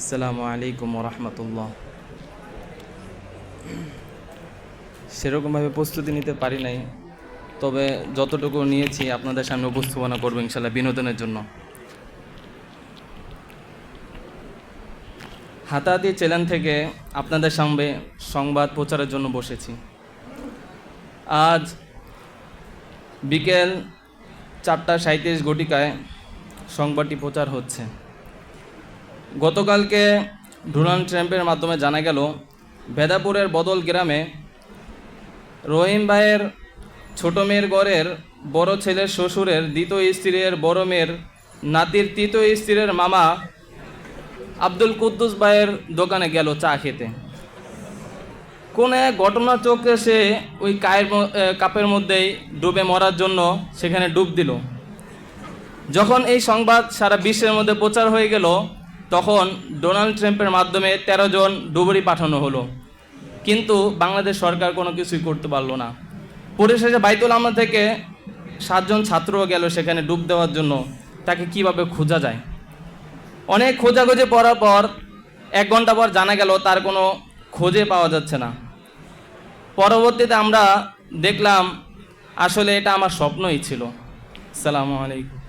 আসসালামু আলাইকুম রহমতুল্লাহ সেরকমভাবে প্রস্তুতি নিতে পারি নাই, তবে যতটুকু নিয়েছি আপনাদের সামনে উপস্থাপনা করব ইনশাল্লাহ বিনোদনের জন্য। হাতাহাতি চ্যানেল থেকে আপনাদের সামনে সংবাদ প্রচারের জন্য বসেছি। আজ বিকেল চারটা সাঁত্রিশ ঘটিকায় সংবাদটি প্রচার হচ্ছে। গতকালকে ডোনাল্ড ট্রাম্পের মাধ্যমে জানা গেল, ভেদাপুরের বদল গ্রামে রহিম ভাইয়ের ছোট মেয়ের গড়ের বড় ছেলের শ্বশুরের দ্বিতীয় স্ত্রীর বড় মেয়ের নাতির তৃতীয় স্ত্রীর মামা আব্দুল কুদ্দুস ভাইয়ের দোকানে গেল চা খেতে। কোন এক ঘটনা চোখে সে ওই কায়ের কাপের মধ্যেই ডুবে মরার জন্য সেখানে ডুব দিল। যখন এই সংবাদ সারা বিশ্বের মধ্যে প্রচার হয়ে গেল তখন ডোনাল্ড ট্রাম্পের মাধ্যমে ১৩ জন ডুবুরি পাঠানো হলো। কিন্তু বাংলাদেশ সরকার কোনো কিছুই করতে পারল না। পরিশেষে বাইতুল আমলা থেকে সাতজন ছাত্রও গেল সেখানে ডুব দেওয়ার জন্য। তাকে কীভাবে খোঁজা যায়? অনেক খোঁজাখুঁজি পড়ার পর এক ঘণ্টা পর জানা গেল তার কোনো খোঁজে পাওয়া যাচ্ছে না। পরবর্তীতে আমরা দেখলাম, আসলে এটা আমার স্বপ্নই ছিল। সালামু আলাইকুম।